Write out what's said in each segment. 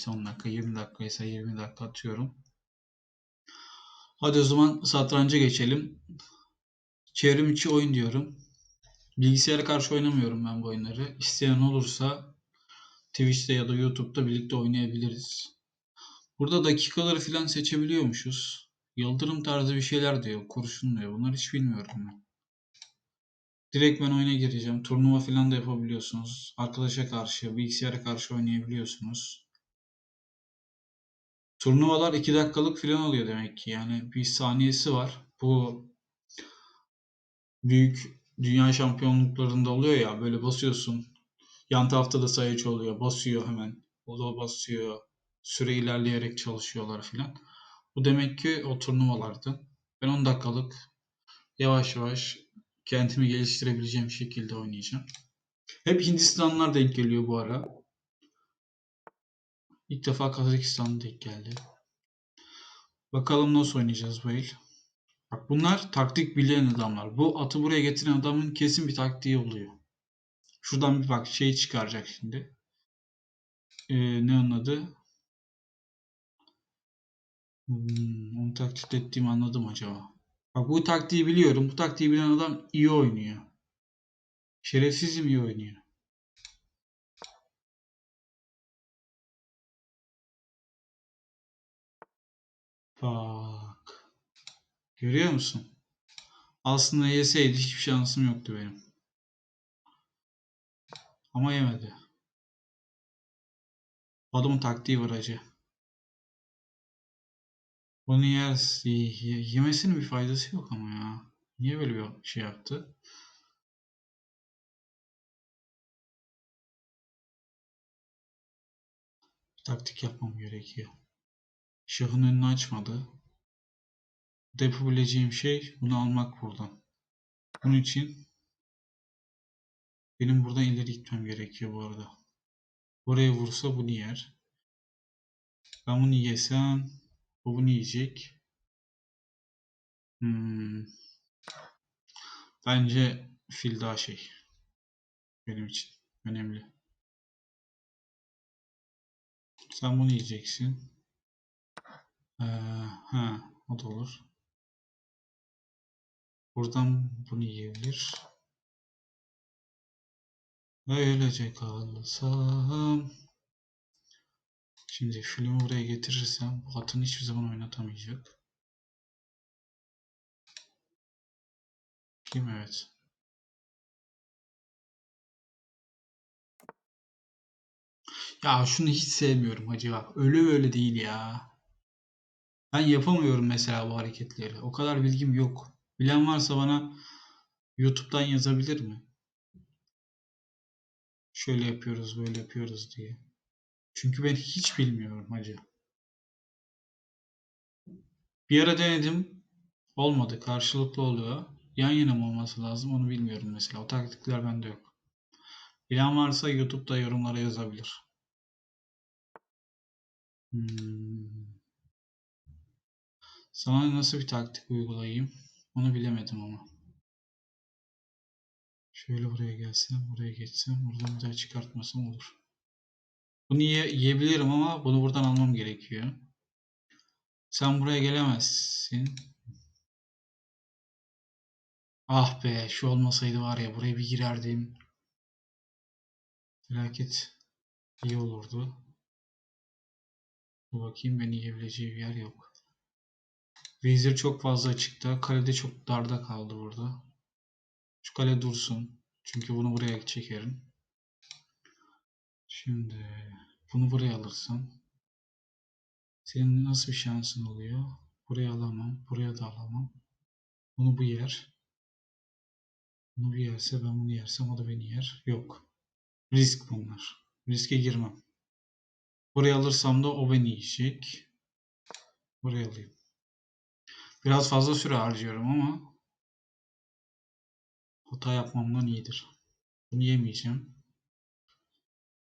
ise 10 dakika, 20 dakika ise 20 dakika atıyorum. Hadi o zaman satranca geçelim. Çevrim içi oyun diyorum. Bilgisayara karşı oynamıyorum ben bu oyunları. İsteyen olursa Twitch'te ya da YouTube'da birlikte oynayabiliriz. Burada dakikaları filan seçebiliyormuşuz. Yıldırım tarzı bir şeyler diyor. Kurşun diyor. Bunları hiç bilmiyorum ben. Direkt ben oyuna gireceğim. Turnuva filan da yapabiliyorsunuz. Arkadaşa karşı, bilgisayara karşı oynayabiliyorsunuz. Turnuvalar 2 dakikalık filan oluyor demek ki. Yani bir saniyesi var. Bu büyük dünya şampiyonluklarında oluyor ya böyle basıyorsun. Yan tarafta da sayıcı oluyor. Basıyor hemen. O da basıyor. Süre ilerleyerek çalışıyorlar filan. Bu demek ki o turnuvalardı. Ben 10 dakikalık yavaş yavaş kendimi geliştirebileceğim şekilde oynayacağım. Hep Hindistanlılar denk geliyor bu ara. İlk defa Kazakistan denk geldi. Bakalım nasıl oynayacağız bu el. Bak bunlar taktik bilen adamlar. Bu atı buraya getiren adamın kesin bir taktiği oluyor. Şuradan bir bak şey çıkaracak şimdi. Ee, ne onun adı? Hmm, onu taklit ettiğimi anladım acaba. Bak bu taktiği biliyorum. Bu taktiği bilen adam iyi oynuyor. Şerefsizim iyi oynuyor. Bak. Görüyor musun? Aslında yeseydi hiçbir şansım yoktu benim. Ama yemedi. Adamın taktiği var acı. Bunu yer, yemesinin bir faydası yok ama ya. Niye böyle bir şey yaptı? taktik yapmam gerekiyor. Şahın önünü açmadı. Yapabileceğim şey bunu almak buradan. Bunun için benim buradan ileri gitmem gerekiyor bu arada. Oraya vursa bunu yer. Ben bunu yesem bu bunu yiyecek. Hmm. Bence fil daha şey. Benim için önemli. Sen bunu yiyeceksin. Ee, ha, o da olur. Buradan bunu yiyebilir. Öylece kalsam. Şimdi filmi buraya getirirsem bu atını hiçbir zaman oynatamayacak. Kim? Evet. Ya şunu hiç sevmiyorum hacı bak. Öyle böyle değil ya. Ben yapamıyorum mesela bu hareketleri. O kadar bilgim yok. Bilen varsa bana YouTube'dan yazabilir mi? Şöyle yapıyoruz, böyle yapıyoruz diye. Çünkü ben hiç bilmiyorum hacı. Bir ara denedim. Olmadı. Karşılıklı oluyor. Yan yana mı olması lazım onu bilmiyorum mesela. O taktikler bende yok. Bilen varsa YouTube'da yorumlara yazabilir. Hmm. Sana nasıl bir taktik uygulayayım? Onu bilemedim ama. Şöyle buraya gelsem, buraya geçsem, buradan bir daha çıkartmasam olur. Bunu ye yiyebilirim ama bunu buradan almam gerekiyor. Sen buraya gelemezsin. Ah be, şu olmasaydı var ya buraya bir girerdim. Felaket iyi olurdu. Bu bakayım beni yiyebileceği bir yer yok. Vezir çok fazla açıkta. Kalede çok darda kaldı burada. Şu kale dursun. Çünkü bunu buraya çekerim. Şimdi bunu buraya alırsam senin nasıl bir şansın oluyor? Buraya alamam. Buraya da alamam. Bunu bu yer. Bunu bir yerse ben bunu yersem o da beni yer. Yok. Risk bunlar. Riske girmem. Buraya alırsam da o beni yiyecek. Buraya alayım. Biraz fazla süre harcıyorum ama hata yapmamdan iyidir. Bunu yemeyeceğim.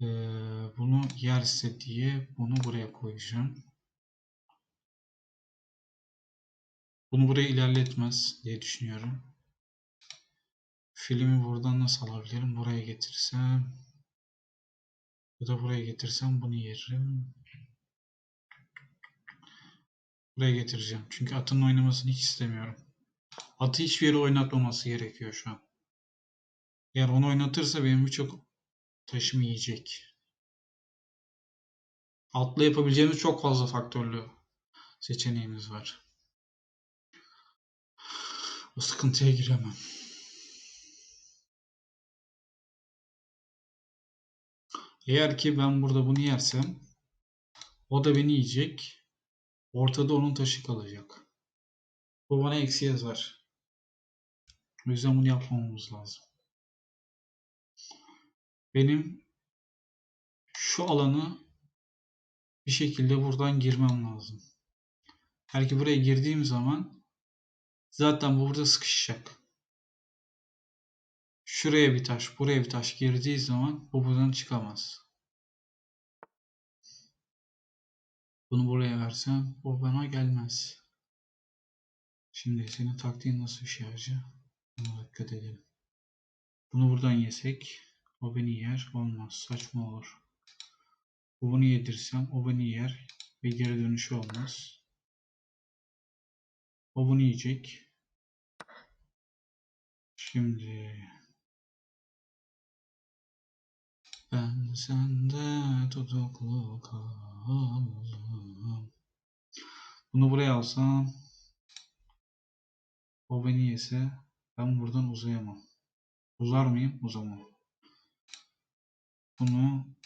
Ee, bunu yerse diye bunu buraya koyacağım. Bunu buraya ilerletmez diye düşünüyorum. Filmi buradan nasıl alabilirim? Buraya getirsem ya da buraya getirsem bunu yerim. Buraya getireceğim. Çünkü atın oynamasını hiç istemiyorum. Atı hiçbir yere oynatmaması gerekiyor şu an. Eğer onu oynatırsa benim birçok taşımı yiyecek. Atla yapabileceğimiz çok fazla faktörlü seçeneğimiz var. O sıkıntıya giremem. Eğer ki ben burada bunu yersem o da beni yiyecek. Ortada onun taşı kalacak. Bu bana eksi yazar. O yüzden bunu yapmamamız lazım. Benim şu alanı bir şekilde buradan girmem lazım. Her ki buraya girdiğim zaman zaten bu burada sıkışacak. Şuraya bir taş, buraya bir taş girdiği zaman bu buradan çıkamaz. Bunu buraya versem o bana gelmez. Şimdi senin taktiğin nasıl bir şey hacı? Buna dikkat edelim. Bunu buradan yesek o beni yer. Olmaz. Saçma olur. Bu bunu yedirsem o beni yer. Ve geri dönüşü olmaz. O bunu yiyecek. Şimdi ben sende tutuklu kaldım. Bunu buraya alsam o beni yese ben buradan uzayamam. Uzar mıyım? Uzamam. Bunu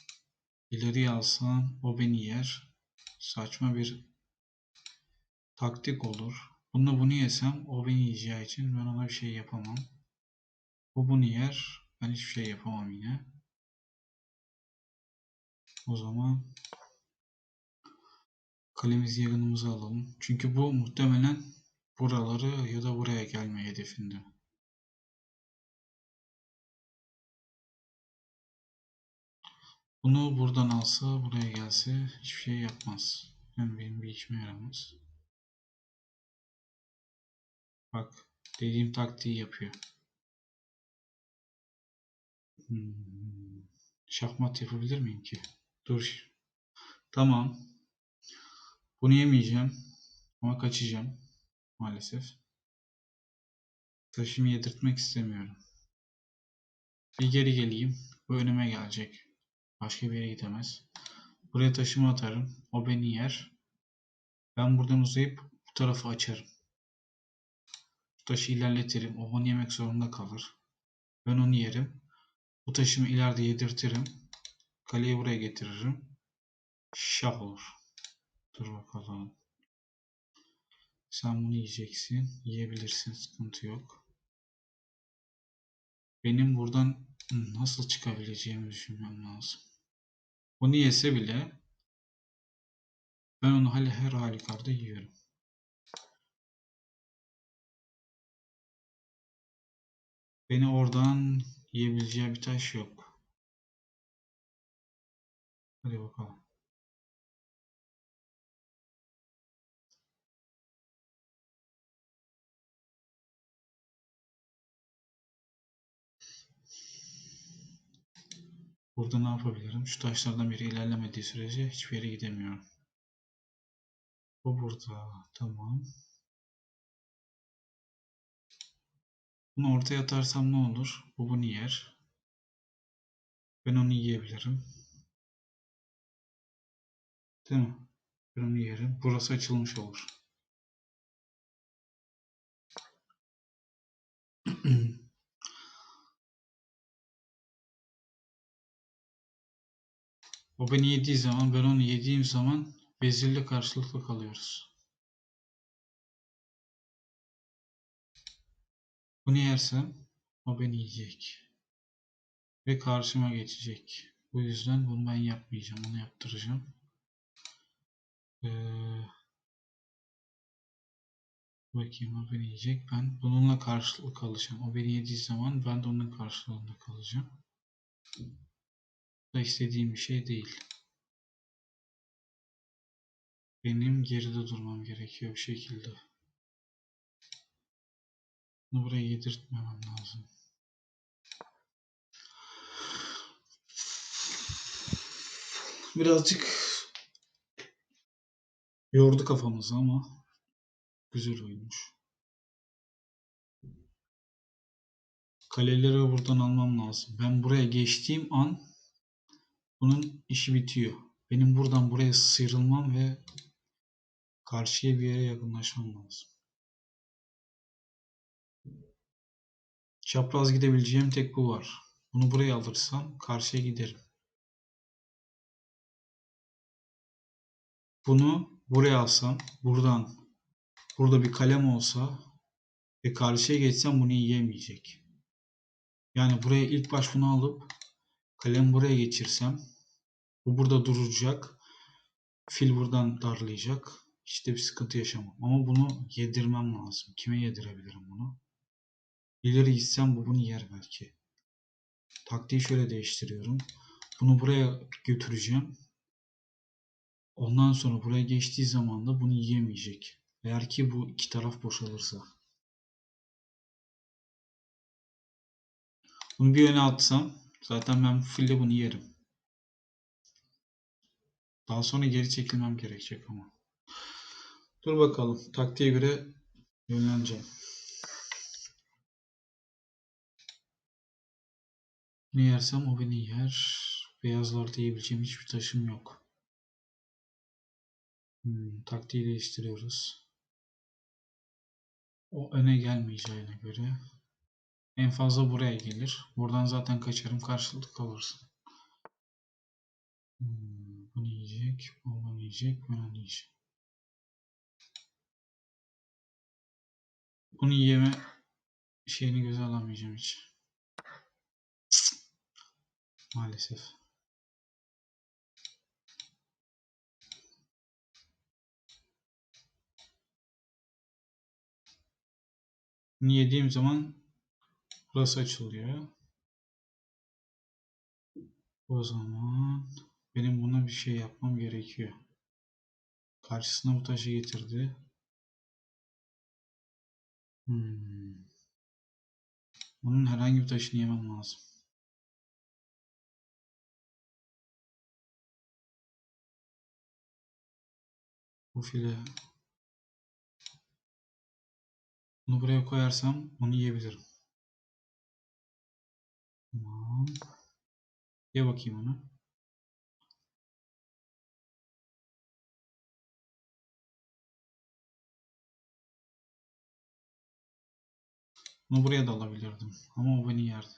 ileriye alsam o beni yer. Saçma bir taktik olur. Bununla bunu yesem o beni yiyeceği için ben ona bir şey yapamam. Bu bunu yer. Ben hiçbir şey yapamam yine. O zaman kalemizi yanımıza alalım. Çünkü bu muhtemelen buraları ya da buraya gelme hedefinde. Bunu buradan alsa, buraya gelse hiçbir şey yapmaz. Yani benim bir işime yaramaz. Bak, dediğim taktiği yapıyor. Hmm. Şahmat yapabilir miyim ki? Dur. Tamam. Bunu yemeyeceğim. Ama kaçacağım. Maalesef. Taşımı yedirtmek istemiyorum. Bir geri geleyim. Bu önüme gelecek. Başka bir yere gidemez. Buraya taşımı atarım. O beni yer. Ben buradan uzayıp bu tarafı açarım. Bu taşı ilerletirim. O onu yemek zorunda kalır. Ben onu yerim. Bu taşımı ileride yedirtirim. Kaleyi buraya getiririm. Şah olur. Dur bakalım. Sen bunu yiyeceksin. Yiyebilirsin. Sıkıntı yok. Benim buradan nasıl çıkabileceğimi düşünmem lazım. Bunu yese bile ben onu her halükarda yiyorum. Beni oradan yiyebileceği bir taş yok. Hadi bakalım. Burada ne yapabilirim? Şu taşlardan biri ilerlemediği sürece hiçbir yere gidemiyorum. Bu burada. Tamam. Bunu ortaya atarsam ne olur? Bu bunu yer. Ben onu yiyebilirim. Değil mi? Ben onu yerim. Burası açılmış olur. O beni yediği zaman ben onu yediğim zaman vezirle karşılıklı kalıyoruz. Bunu yersem o beni yiyecek. Ve karşıma geçecek. Bu yüzden bunu ben yapmayacağım. Onu yaptıracağım. Ee, bakayım o beni yiyecek. Ben bununla karşılıklı kalacağım. O beni yediği zaman ben de onun karşılığında kalacağım. Da istediğim bir şey değil. Benim geride durmam gerekiyor bir şekilde. Bunu buraya yedirtmemem lazım. Birazcık yordu kafamızı ama Güzel oyunmuş. Kaleleri buradan almam lazım. Ben buraya geçtiğim an bunun işi bitiyor. Benim buradan buraya sıyrılmam ve karşıya bir yere yakınlaşmam lazım. Çapraz gidebileceğim tek bu var. Bunu buraya alırsam karşıya giderim. Bunu buraya alsam, buradan burada bir kalem olsa ve karşıya geçsem bunu yiyemeyecek. Yani buraya ilk baş bunu alıp kalem buraya geçirsem bu burada duracak. Fil buradan darlayacak. Hiç de bir sıkıntı yaşamam. Ama bunu yedirmem lazım. Kime yedirebilirim bunu? İleri gitsem bu bunu yer belki. Taktiği şöyle değiştiriyorum. Bunu buraya götüreceğim. Ondan sonra buraya geçtiği zaman da bunu yiyemeyecek. Eğer ki bu iki taraf boşalırsa. Bunu bir yöne atsam zaten ben fille bunu yerim. Daha sonra geri çekilmem gerekecek ama. Dur bakalım. Taktiğe göre yönleneceğim. Ne yersem o beni yer. Beyazlarda yiyebileceğim hiçbir taşım yok. Hmm, taktiği değiştiriyoruz. O öne gelmeyeceğine göre en fazla buraya gelir. Buradan zaten kaçarım karşılık alırsın. Hmm, yiyecek, bunu yiyecek, bunu yiyecek. Bunu yeme şeyini göze alamayacağım hiç. Maalesef. Bunu yediğim zaman burası açılıyor. O zaman benim buna bir şey yapmam gerekiyor. Karşısına bu taşı getirdi. Hmm. Bunun herhangi bir taşını yemem lazım. Bu file bunu buraya koyarsam onu yiyebilirim. Tamam. Ye bakayım onu. Bunu buraya da alabilirdim. Ama o beni yerdi.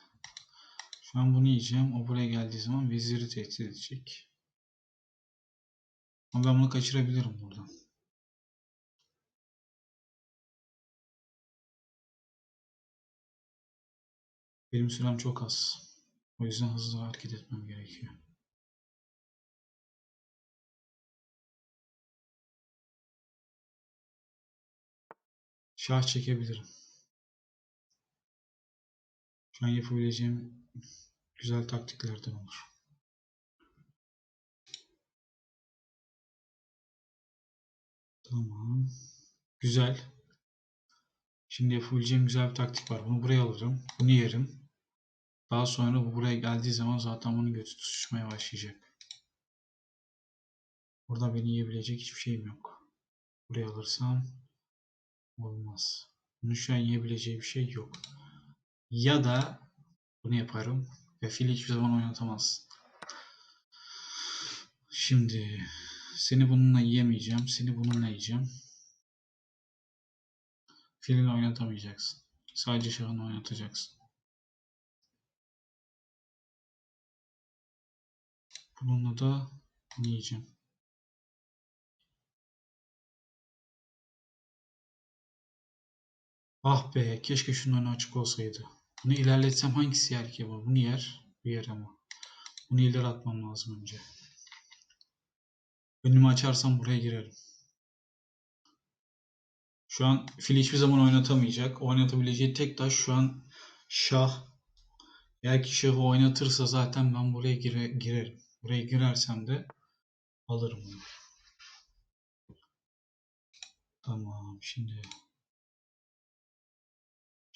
Şu an bunu yiyeceğim. O buraya geldiği zaman veziri tehdit edecek. Ama ben bunu kaçırabilirim buradan. Benim sürem çok az. O yüzden hızlı hareket etmem gerekiyor. Şah çekebilirim. Şu yapabileceğim güzel taktiklerden olur. Tamam. Güzel. Şimdi yapabileceğim güzel bir taktik var. Bunu buraya alırım. Bunu yerim. Daha sonra bu buraya geldiği zaman zaten bunun götü tutuşmaya başlayacak. Burada beni yiyebilecek hiçbir şeyim yok. Buraya alırsam olmaz. Bunu şu an yiyebileceği bir şey yok. Ya da bunu yaparım ve fili hiçbir zaman oynatamaz. Şimdi seni bununla yiyemeyeceğim. Seni bununla yiyeceğim. Filini oynatamayacaksın. Sadece şahını oynatacaksın. Bununla da yiyeceğim. Ah be keşke şunun önü açık olsaydı. Bunu ilerletsem hangisi yer ki bu? Bunu yer. Bu yer ama. Bunu ileri atmam lazım önce. Önümü açarsam buraya girerim. Şu an fili hiçbir zaman oynatamayacak. Oynatabileceği tek taş şu an şah. Eğer ki şahı oynatırsa zaten ben buraya gire, girerim. Buraya girersem de alırım bunu. Tamam şimdi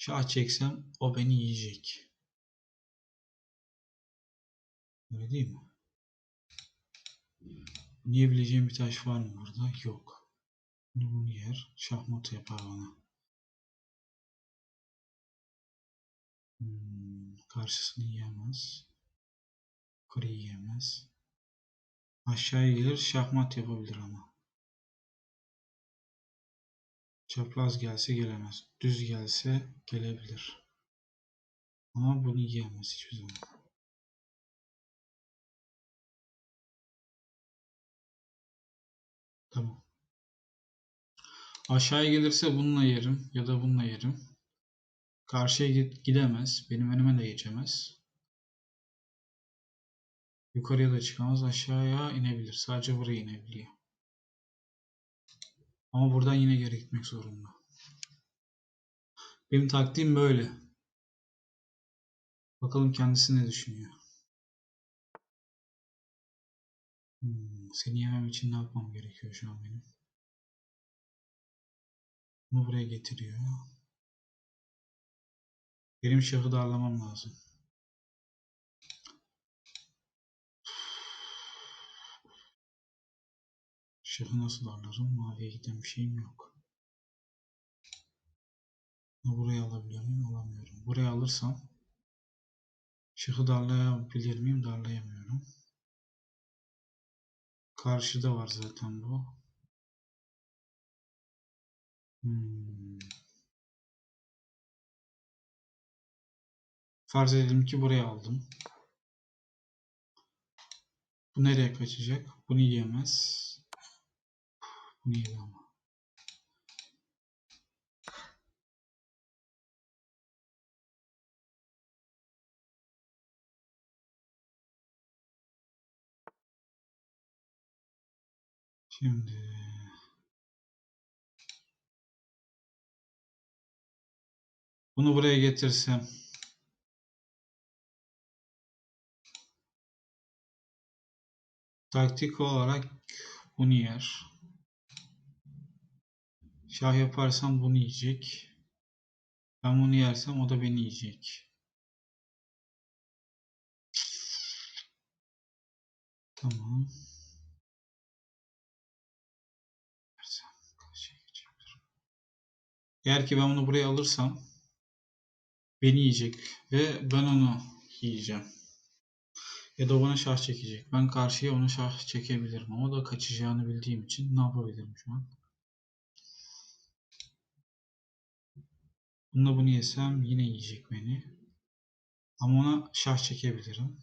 şah çeksem o beni yiyecek. Öyle değil mi? Yiyebileceğim bir taş var mı burada? Yok. Bunu yer. Şahmat yapar bana. Hmm, karşısını yiyemez. Yukarı yiyemez. Aşağıya gelir şahmat yapabilir ama. Çapraz gelse gelemez. Düz gelse gelebilir. Ama bunu yiyemez hiçbir zaman. Tamam. Aşağıya gelirse bununla yerim ya da bununla yerim. Karşıya gidemez. Benim önüme de geçemez. Yukarıya da çıkamaz. Aşağıya inebilir. Sadece buraya inebiliyor. Ama buradan yine geri gitmek zorunda. Benim taktiğim böyle. Bakalım kendisi ne düşünüyor. Hmm, seni yemem için ne yapmam gerekiyor şu an benim? Bunu buraya getiriyor. Benim şahı darlamam lazım. Şahı nasıl darlarım? Maviye giden bir şeyim yok. Bunu buraya alabiliyor muyum? Alamıyorum. Buraya alırsam şahı darlayabilir miyim? Darlayamıyorum. Karşıda var zaten bu. Hmm. Farz edelim ki buraya aldım. Bu nereye kaçacak? Bunu yiyemez. Bunu yedi ama. Şimdi bunu buraya getirsem taktik olarak bunu yer. Şah yaparsam bunu yiyecek. Ben bunu yersem o da beni yiyecek. Tamam. Geçebilirim. Eğer ki ben bunu buraya alırsam beni yiyecek ve ben onu yiyeceğim. Ya da bana şah çekecek. Ben karşıya ona şah çekebilirim ama o da kaçacağını bildiğim için ne yapabilirim şu an? Bununla bunu yesem yine yiyecek beni. Ama ona şah çekebilirim.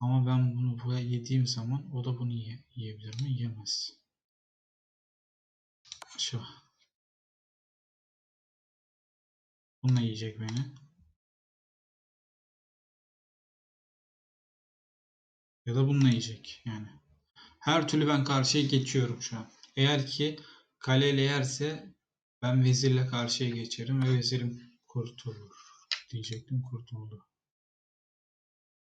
Ama ben bunu buraya yediğim zaman o da bunu yiye- yiyebilir mi? Yiyemez. Şah. Bununla yiyecek beni. Ya da bununla yiyecek yani. Her türlü ben karşıya geçiyorum şu an. Eğer ki kaleyle yerse ben vezirle karşıya geçerim ve vezirim kurtulur. Diyecektim kurtuldu.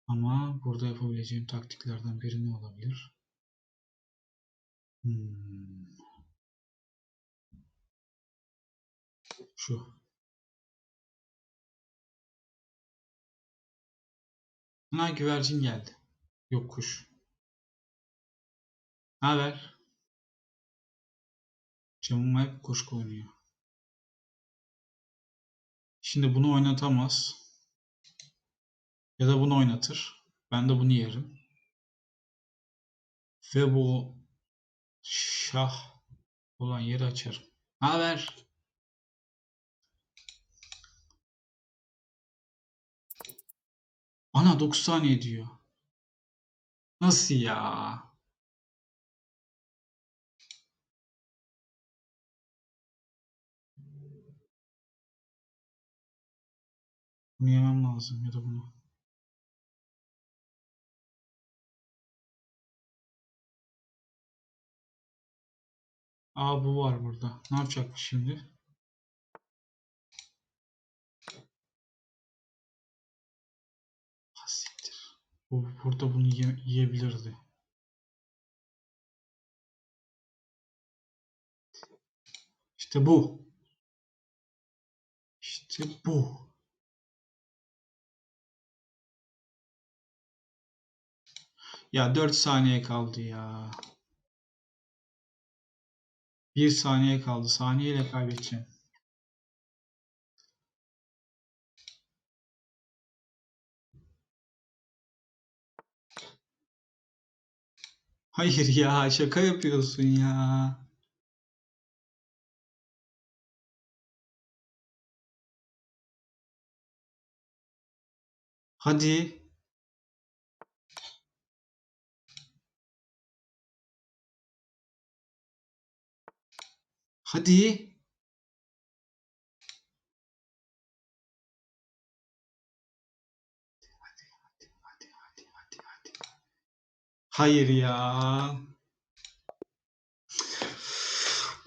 Ama burada yapabileceğim taktiklerden biri ne olabilir? Hmm. Şu. Ha güvercin geldi. Yok kuş. Ne haber? Camıma hep kuş konuyor. Şimdi bunu oynatamaz. Ya da bunu oynatır. Ben de bunu yerim. Ve bu şah olan yeri açarım. Haber? Ana 9 saniye diyor. Nasıl ya? Bunu yemem lazım ya da bunu. Aa bu var burada. Ne yapacakmış şimdi? Hasittir. Bu burada bunu ye- yiyebilirdi. İşte bu. İşte bu. Ya 4 saniye kaldı ya. Bir saniye kaldı. Saniyeyle kaybedeceğim. Hayır ya şaka yapıyorsun ya. Hadi, hadi. Hayır ya.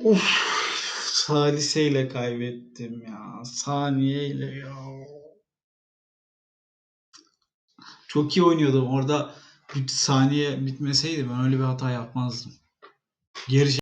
Of. Saliseyle kaybettim ya. Saniyeyle ya. Çok iyi oynuyordum. Orada bir saniye bitmeseydi ben öyle bir hata yapmazdım. Geri